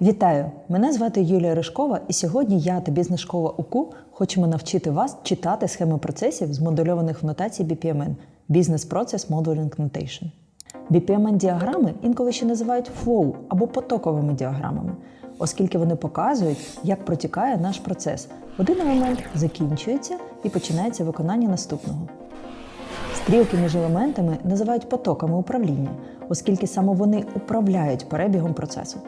Вітаю! Мене звати Юлія Ришкова, і сьогодні я та бізнес-школа УКУ хочемо навчити вас читати схеми процесів, змодельованих в нотації BPMN – Business Process Modeling Notation. BPMN-діаграми інколи ще називають flow або потоковими діаграмами, оскільки вони показують, як протікає наш процес. Один елемент закінчується і починається виконання наступного. Стрілки між елементами називають потоками управління, оскільки саме вони управляють перебігом процесу.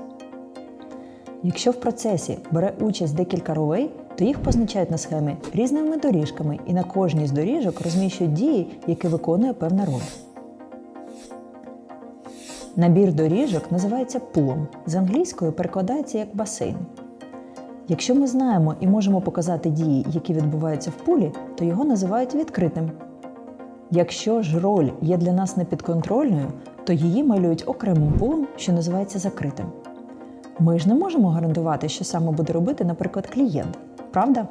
Якщо в процесі бере участь декілька ролей, то їх позначають на схемі різними доріжками і на кожній з доріжок розміщують дії, які виконує певна роль. Набір доріжок називається пулом. З англійської перекладається як басейн. Якщо ми знаємо і можемо показати дії, які відбуваються в пулі, то його називають відкритим. Якщо ж роль є для нас непідконтрольною, то її малюють окремим пулом, що називається закритим. Ми ж не можемо гарантувати, що саме буде робити, наприклад, клієнт, правда?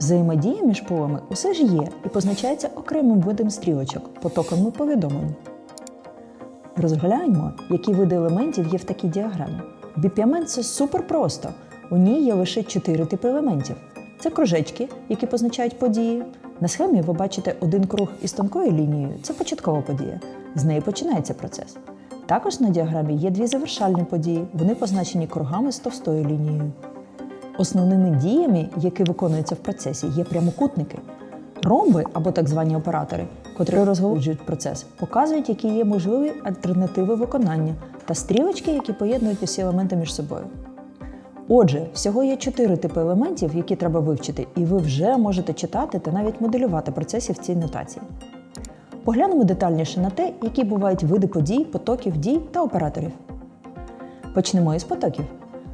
Взаємодія між пулами усе ж є і позначається окремим видом стрілочок, потоками повідомлень. Розгляньмо, які види елементів є в такій діаграмі. BPMN – це супер просто. У ній є лише чотири типи елементів. Це кружечки, які позначають події. На схемі ви бачите один круг із тонкою лінією це початкова подія. З неї починається процес. Також на діаграмі є дві завершальні події, вони позначені кругами з товстою лінією. Основними діями, які виконуються в процесі, є прямокутники. Ромби або так звані оператори, котрі розголоджують процес, показують, які є можливі альтернативи виконання та стрілочки, які поєднують усі елементи між собою. Отже, всього є чотири типи елементів, які треба вивчити, і ви вже можете читати та навіть моделювати процеси в цій нотації. Поглянемо детальніше на те, які бувають види подій, потоків дій та операторів. Почнемо із потоків.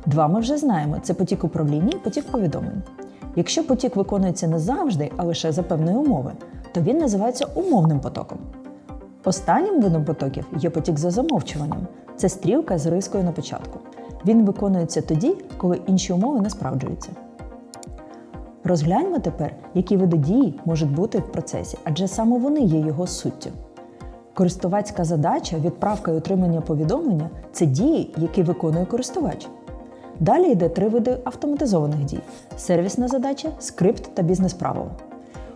Два ми вже знаємо: це потік управління і потік повідомлень. Якщо потік виконується не завжди, а лише за певної умови, то він називається умовним потоком. Останнім видом потоків є потік за замовчуванням. Це стрілка з рискою на початку. Він виконується тоді, коли інші умови не справджуються. Розгляньмо тепер, які види дії можуть бути в процесі, адже саме вони є його суттю. Користувацька задача, відправка і отримання повідомлення це дії, які виконує користувач. Далі йде три види автоматизованих дій: сервісна задача, скрипт та бізнес-правило.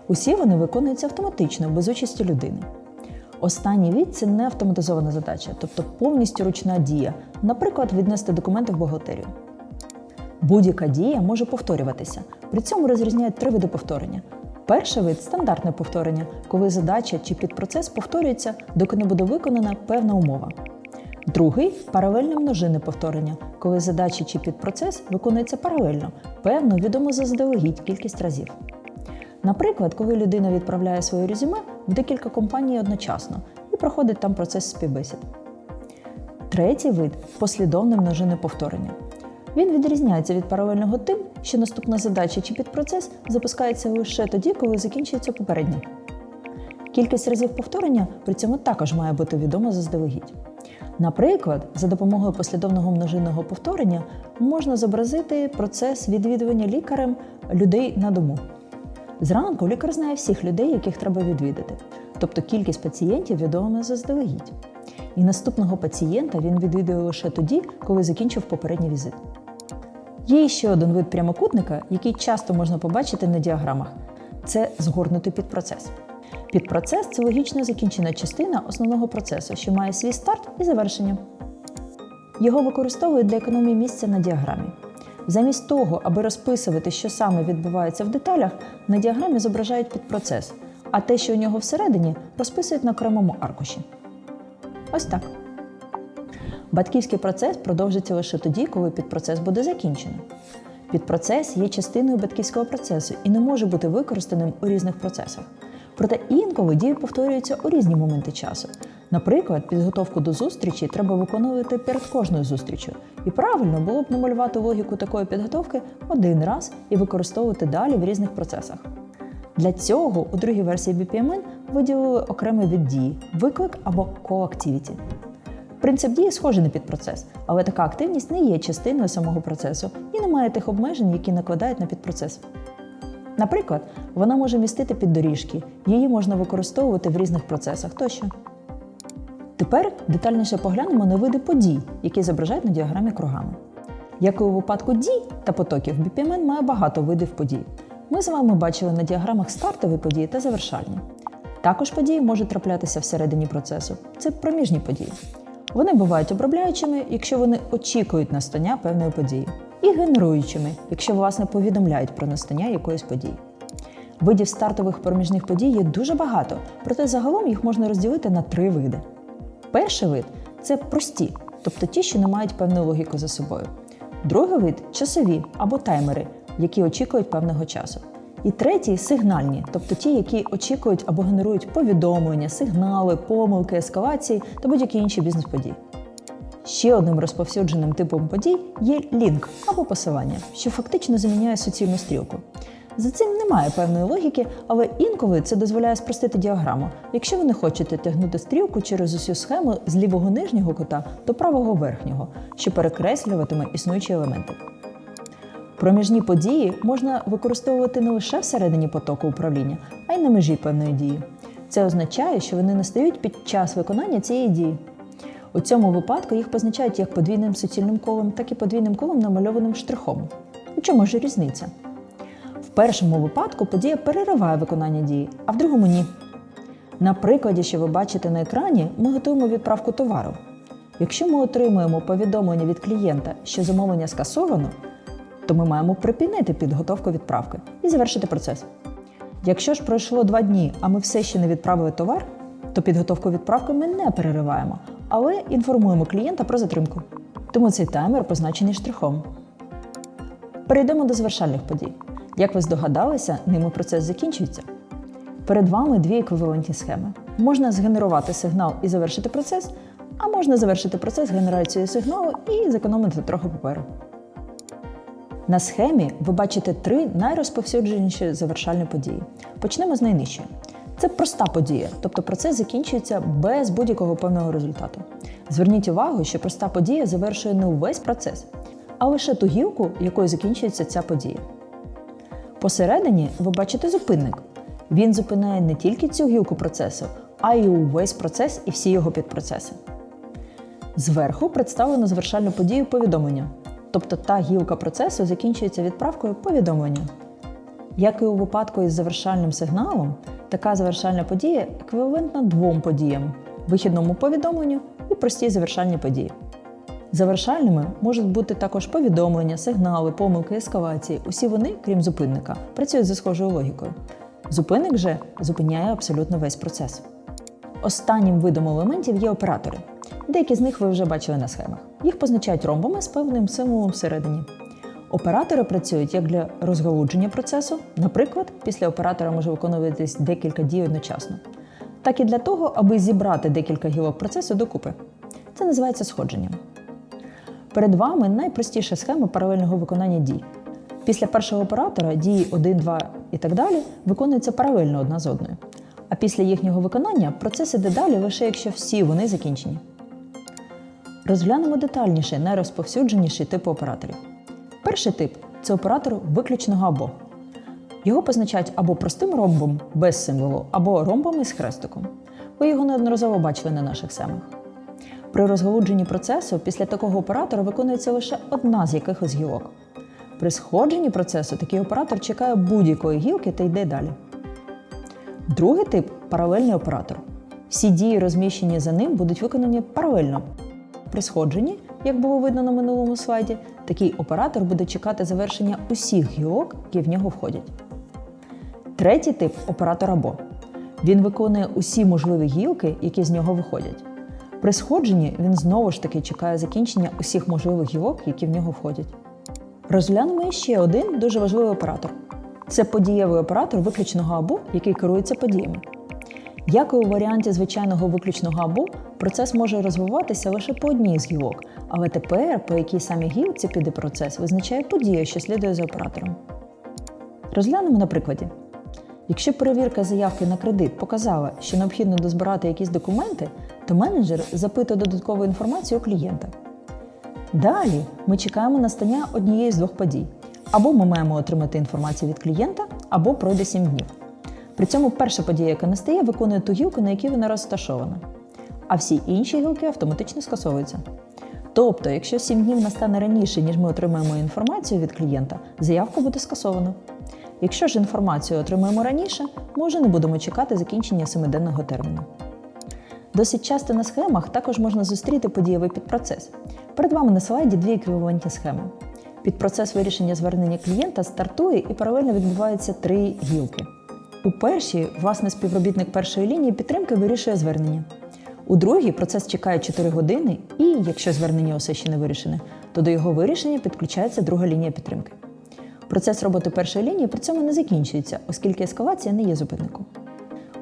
Усі вони виконуються автоматично, без участі людини. Останній від це не автоматизована задача, тобто повністю ручна дія, наприклад, віднести документи в бухгалтерію. Будь-яка дія може повторюватися. При цьому розрізняють три види повторення. Перший вид стандартне повторення, коли задача чи підпроцес повторюється, доки не буде виконана певна умова. Другий паралельне множинне повторення, коли задача чи підпроцес виконується паралельно, певну відому заздалегідь кількість разів. Наприклад, коли людина відправляє своє резюме в декілька компаній одночасно і проходить там процес співбесід. Третій вид послідовне множинне повторення. Він відрізняється від паралельного тим, що наступна задача чи підпроцес запускається лише тоді, коли закінчується попередня. Кількість разів повторення при цьому також має бути відома заздалегідь. Наприклад, за допомогою послідовного множинного повторення можна зобразити процес відвідування лікарем людей на дому. Зранку лікар знає всіх людей, яких треба відвідати, тобто кількість пацієнтів відома заздалегідь. І наступного пацієнта він відвідує лише тоді, коли закінчив попередній візит. Є ще один вид прямокутника, який часто можна побачити на діаграмах це згорнутий підпроцес. Підпроцес це логічно закінчена частина основного процесу, що має свій старт і завершення. Його використовують для економії місця на діаграмі. Замість того, аби розписувати, що саме відбувається в деталях, на діаграмі зображають підпроцес, а те, що у нього всередині, розписують на окремому аркуші. Ось так. Батьківський процес продовжиться лише тоді, коли підпроцес буде закінчено. Підпроцес є частиною батьківського процесу і не може бути використаним у різних процесах. Проте інколи дії повторюються у різні моменти часу. Наприклад, підготовку до зустрічі треба виконувати перед кожною зустрічю. І правильно було б намалювати логіку такої підготовки один раз і використовувати далі в різних процесах. Для цього у другій версії BPMN виділили окремий від дії виклик або co-activity. Принцип дії схожий на підпроцес, але така активність не є частиною самого процесу і не має тих обмежень, які накладають на підпроцес. Наприклад, вона може містити піддоріжки, її можна використовувати в різних процесах тощо. Тепер детальніше поглянемо на види подій, які зображають на діаграмі кругами. Як і у випадку дій та потоків, BPMN має багато видів подій. Ми з вами бачили на діаграмах стартові події та завершальні. Також події можуть траплятися всередині процесу. Це проміжні події. Вони бувають обробляючими, якщо вони очікують настання певної події, і генеруючими, якщо власне повідомляють про настання якоїсь події. Видів стартових проміжних подій є дуже багато, проте загалом їх можна розділити на три види. Перший вид це прості, тобто ті, що не мають певну логіку за собою. Другий вид часові або таймери, які очікують певного часу. І третій сигнальні, тобто ті, які очікують або генерують повідомлення, сигнали, помилки, ескалації та будь-які інші бізнес-події. Ще одним розповсюдженим типом подій є лінк або посилання, що фактично заміняє суцільну стрілку. За цим немає певної логіки, але інколи це дозволяє спростити діаграму, якщо ви не хочете тягнути стрілку через усю схему з лівого нижнього кута до правого верхнього, що перекреслюватиме існуючі елементи. Проміжні події можна використовувати не лише всередині потоку управління, а й на межі певної дії. Це означає, що вони настають під час виконання цієї дії. У цьому випадку їх позначають як подвійним суцільним колом, так і подвійним колом намальованим штрихом. У чому ж різниця? В першому випадку подія перериває виконання дії, а в другому ні. На прикладі, що ви бачите на екрані, ми готуємо відправку товару. Якщо ми отримуємо повідомлення від клієнта, що замовлення скасовано, то ми маємо припинити підготовку відправки і завершити процес. Якщо ж пройшло два дні, а ми все ще не відправили товар, то підготовку відправки ми не перериваємо, але інформуємо клієнта про затримку. Тому цей таймер позначений штрихом. Перейдемо до завершальних подій. Як ви здогадалися, ними процес закінчується. Перед вами дві еквівалентні схеми. Можна згенерувати сигнал і завершити процес, а можна завершити процес генерацією сигналу і зекономити трохи паперу. На схемі ви бачите три найрозповсюдженіші завершальні події. Почнемо з найнижчої. Це проста подія, тобто процес закінчується без будь-якого певного результату. Зверніть увагу, що проста подія завершує не увесь процес, а лише ту гілку, якою закінчується ця подія. Посередині ви бачите зупинник. Він зупиняє не тільки цю гілку процесу, а й увесь процес і всі його підпроцеси. Зверху представлено завершальну подію повідомлення, тобто та гілка процесу закінчується відправкою повідомлення. Як і у випадку із завершальним сигналом, така завершальна подія еквівалентна двом подіям вихідному повідомленню і простій завершальній події. Завершальними можуть бути також повідомлення, сигнали, помилки, ескалації. Усі вони, крім зупинника, працюють за схожою логікою. Зупинник же зупиняє абсолютно весь процес. Останнім видом елементів є оператори. Деякі з них ви вже бачили на схемах. Їх позначають ромбами з певним символом всередині. Оператори працюють як для розгалудження процесу, наприклад, після оператора може виконуватись декілька дій одночасно, так і для того, аби зібрати декілька гілок процесу докупи. Це називається сходженням. Перед вами найпростіша схема паралельного виконання дій. Після першого оператора дії 1, 2 і так далі виконуються паралельно одна з одною. А після їхнього виконання процес іде далі лише якщо всі вони закінчені. Розглянемо детальніше найрозповсюдженіші типи операторів. Перший тип це оператор виключного або. Його позначають або простим ромбом без символу, або ромбами з хрестиком. Ви його неодноразово бачили на наших семах. При розголудженні процесу після такого оператора виконується лише одна з якихось гілок. При сходженні процесу такий оператор чекає будь-якої гілки та йде далі. Другий тип паралельний оператор. Всі дії, розміщені за ним, будуть виконані паралельно. При сходженні, як було видно на минулому слайді, такий оператор буде чекати завершення усіх гілок, які в нього входять. Третій тип оператор або. Він виконує усі можливі гілки, які з нього виходять. При сходженні він знову ж таки чекає закінчення усіх можливих гілок, які в нього входять. Розглянемо ще один дуже важливий оператор. Це подієвий оператор виключного або, який керується подіями. Як і у варіанті звичайного виключного або, процес може розвиватися лише по одній з гілок, але тепер по якій саме гілці піде процес, визначає подія, що слідує за оператором. Розглянемо на прикладі. Якщо перевірка заявки на кредит показала, що необхідно дозбирати якісь документи, то менеджер запитує додаткову інформацію у клієнта. Далі ми чекаємо настання однієї з двох подій. Або ми маємо отримати інформацію від клієнта, або пройде 7 днів. При цьому перша подія, яка настає, виконує ту гілку, на якій вона розташована. А всі інші гілки автоматично скасовуються. Тобто, якщо 7 днів настане раніше, ніж ми отримаємо інформацію від клієнта, заявку буде скасовано. Якщо ж інформацію отримаємо раніше, ми вже не будемо чекати закінчення 7-денного терміну. Досить часто на схемах також можна зустріти подієвий підпроцес. Перед вами на слайді дві еквівалентні схеми. Підпроцес вирішення звернення клієнта стартує і паралельно відбуваються три гілки. У першій, власне, співробітник першої лінії підтримки вирішує звернення. У другій процес чекає 4 години, і якщо звернення усе ще не вирішене, то до його вирішення підключається друга лінія підтримки. Процес роботи першої лінії при цьому не закінчується, оскільки ескалація не є зупинником.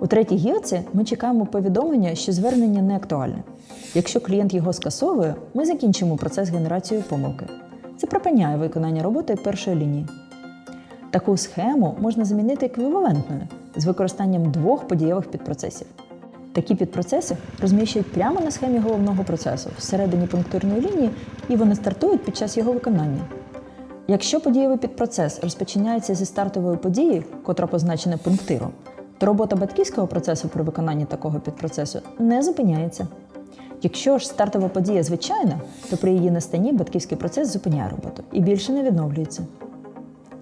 У третій гілці ми чекаємо повідомлення, що звернення не актуальне. Якщо клієнт його скасовує, ми закінчимо процес генерації помилки. Це припиняє виконання роботи першої лінії. Таку схему можна замінити еквівалентною з використанням двох подієвих підпроцесів. Такі підпроцеси розміщують прямо на схемі головного процесу всередині пунктирної лінії, і вони стартують під час його виконання. Якщо подієвий підпроцес розпочинається зі стартової події, котра позначена пунктиром, то робота батьківського процесу при виконанні такого підпроцесу не зупиняється. Якщо ж стартова подія звичайна, то при її настанні батьківський процес зупиняє роботу і більше не відновлюється.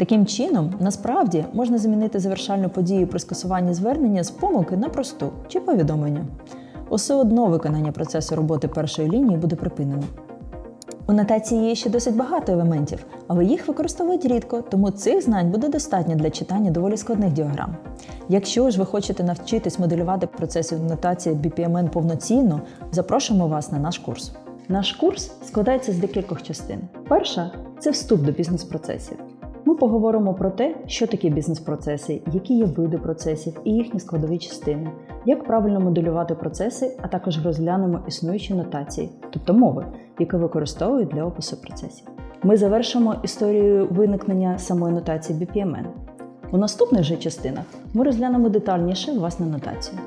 Таким чином, насправді можна замінити завершальну подію при скасуванні звернення з помилки на просту чи повідомлення. Усе одно виконання процесу роботи першої лінії буде припинено. У нотації є ще досить багато елементів, але їх використовують рідко, тому цих знань буде достатньо для читання доволі складних діаграм. Якщо ж ви хочете навчитись моделювати процеси нотації BPMN повноцінно, запрошуємо вас на наш курс. Наш курс складається з декількох частин. Перша це вступ до бізнес-процесів. Поговоримо про те, що таке бізнес-процеси, які є види процесів і їхні складові частини, як правильно моделювати процеси, а також розглянемо існуючі нотації, тобто мови, які використовують для опису процесів. Ми завершимо історію виникнення самої нотації BPMN. У наступних же частинах ми розглянемо детальніше власне нотацію.